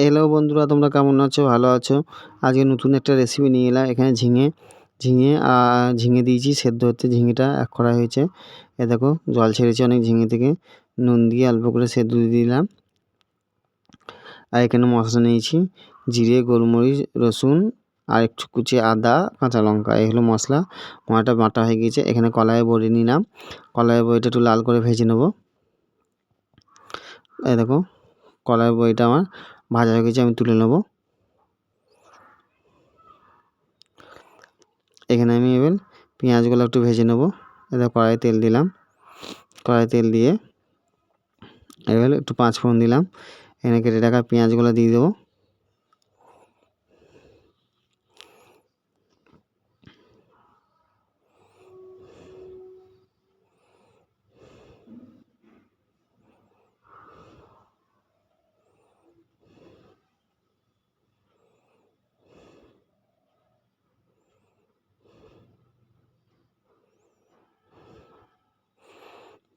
Hello বন্ধুরা, তোমরা কেমন আছো? ভালো আছো? আজকে নতুন একটা রেসিপি নিয়ে এলাম। এখানে ঝিঙে ঝিঙে ঝিঙে দিয়েছি, সেদ্ধ হতে ঝিঙেটা, এক করা হয়েছে। এ দেখো, জল ছেড়েছে অনেক ঝিঙে থেকে। নুন দিয়ে অল্প করে সেদ্ধ দিয়ে দিলাম। আর এখানে মশলা নিয়েছি, জিরে, গোলমরিচ, রসুন, আর একটু কুচি আদা, কাঁচা লঙ্কা। এই হলো মশলা। মশলাটা বাটা হয়ে গিয়েছে। এখানে কলাইয়ে বড়ি নিলাম। কলাইয়ে বড়িটা একটু লাল করে ভেজে নেব। এই দেখো কলাই বইটা আমার ভাজা হয়ে গেছে, আমি তুলে নেব। এখানে আমি এবার পেঁয়াজগুলো একটু ভেজে নেব। এটা কড়াই তেল দিলাম। কড়াই তেল দিয়ে এবার একটু পাঁচ ফোড়ন দিলাম। এখানে কেটে রাখা পেঁয়াজগুলো দিয়ে দেবো।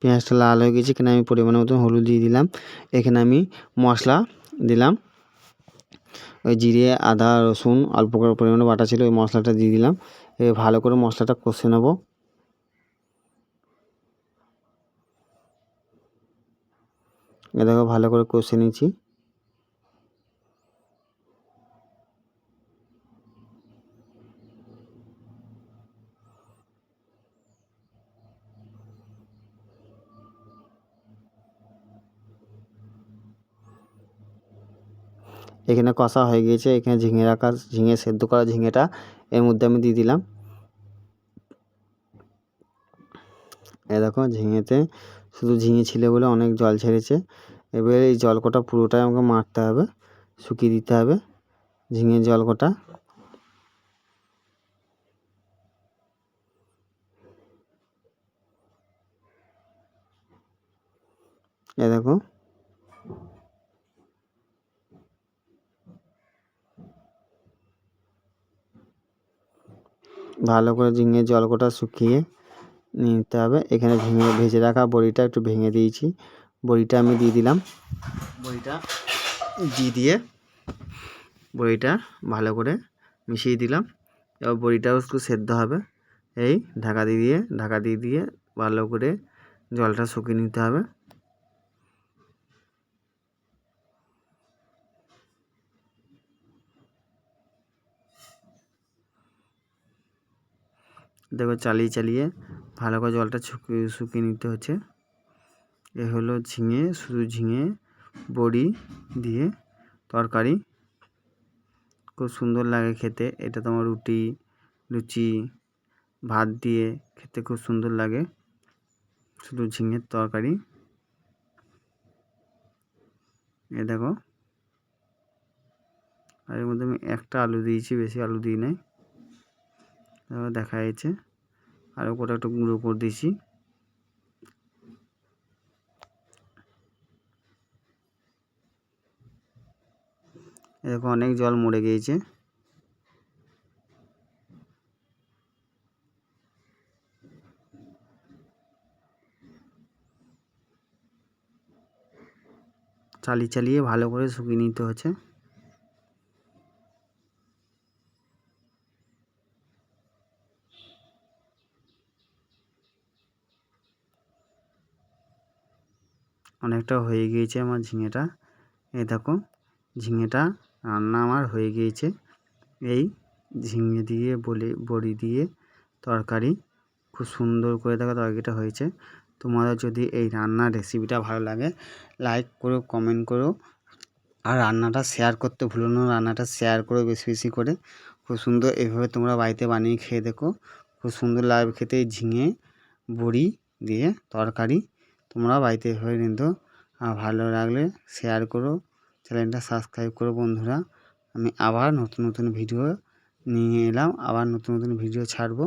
পেঁয়াজটা লাল হয়ে গেছে, এখানে আমি পরিমাণ মতো হলুদ দিয়ে দিলাম। এখানে আমি মশলা দিলাম। ওই জিরে, আদা, রসুন, অল্প করে পরিমাণে বাটা ছিল, ওই মশলাটা দিয়ে দিলাম। এ ভালো করে মশলাটা কষে নেব। দেখো, ভালো করে কষে নিয়েছি। এখানে কষা হয়ে গিয়েছে, এখানে ঝিঙে রাখা ঝিঙে সেদ্ধ করা ঝিঙেটা এর মধ্যে আমি দিয়ে দিলাম। এ দেখো ঝিঙেতে শুধু ঝিঙে ছিলে বলে অনেক জল ছেড়েছে। এবার এই জল কটা পুরোটাই আমাকে মারতে হবে, শুকিয়ে দিতে হবে ঝিঙের জল কটা এ দেখো ভালো করে ঝিঙে জলকোটা শুকিয়ে নিতে হবে। এখানে ভেঙে ভেজে রাখা বড়িটা একটু ভেঙে দিয়েছি। বড়িটা আমি দিয়ে দিলাম। বড়িটা দিয়ে দিয়ে বড়িটা ভালো করে মিশিয়ে দিলাম। এবার বড়িটাও একটু সেদ্ধ হবে। এই ঢাকা দিয়ে দিয়ে, ঢাকা দিয়ে দিয়ে ভালো করে জলটা শুকিয়ে নিতে হবে। দেখো চালিয়ে চালিয়ে ভালো করে জলটা শুকিয়ে নিতে হচ্ছে। এ হলো ঝিঙে, শুধু ঝিঙে, বড়ি দিয়ে তরকারি। খুব সুন্দর লাগে খেতে। এটা তোমার রুটি, লুচি, ভাত দিয়ে খেতে খুব সুন্দর লাগে। শুধু ঝিঙের তরকারি। এ দেখো। আর এর মধ্যে আমি একটা আলু দিয়েছি, বেশি আলু দিই নাই। দেখা যাচ্ছে। আর উপরে একটু গুঁড়ো করে দিয়েছি এরকম অনেক জল মরে গিয়েছে। চালিয়ে চালিয়ে ভালো করে শুকিয়ে নিতে হচ্ছে। অনেকটা হয়ে গিয়েছে আমার ঝিঙেটা। এই দেখো, ঝিঙেটা রান্না আমার হয়ে গিয়েছে। এই ঝিঙে দিয়ে, বলে, বড়ি দিয়ে তরকারি খুব সুন্দর করে দেখো তরকারিটা হয়েছে। তোমাদের যদি এই রান্নার রেসিপিটা ভালো লাগে লাইক করো কমেন্ট করো। আর রান্নাটা শেয়ার করতে ভুলো না, রান্নাটা শেয়ার করো বেশি বেশি করে। খুব সুন্দর এভাবে তোমরা বাড়িতে বানিয়ে খেয়ে দেখো। খুব সুন্দর লাগবে খেতে ঝিঙে, বড়ি দিয়ে তরকারি। তোমরা বাড়িতে এভাবে কিন্তু ভালো লাগলে শেয়ার করো চ্যানেলটা সাবস্ক্রাইব করো বন্ধুরা। আমি আবার নতুন নতুন ভিডিও নিয়ে এলাম, আবার নতুন নতুন ভিডিও ছাড়বো।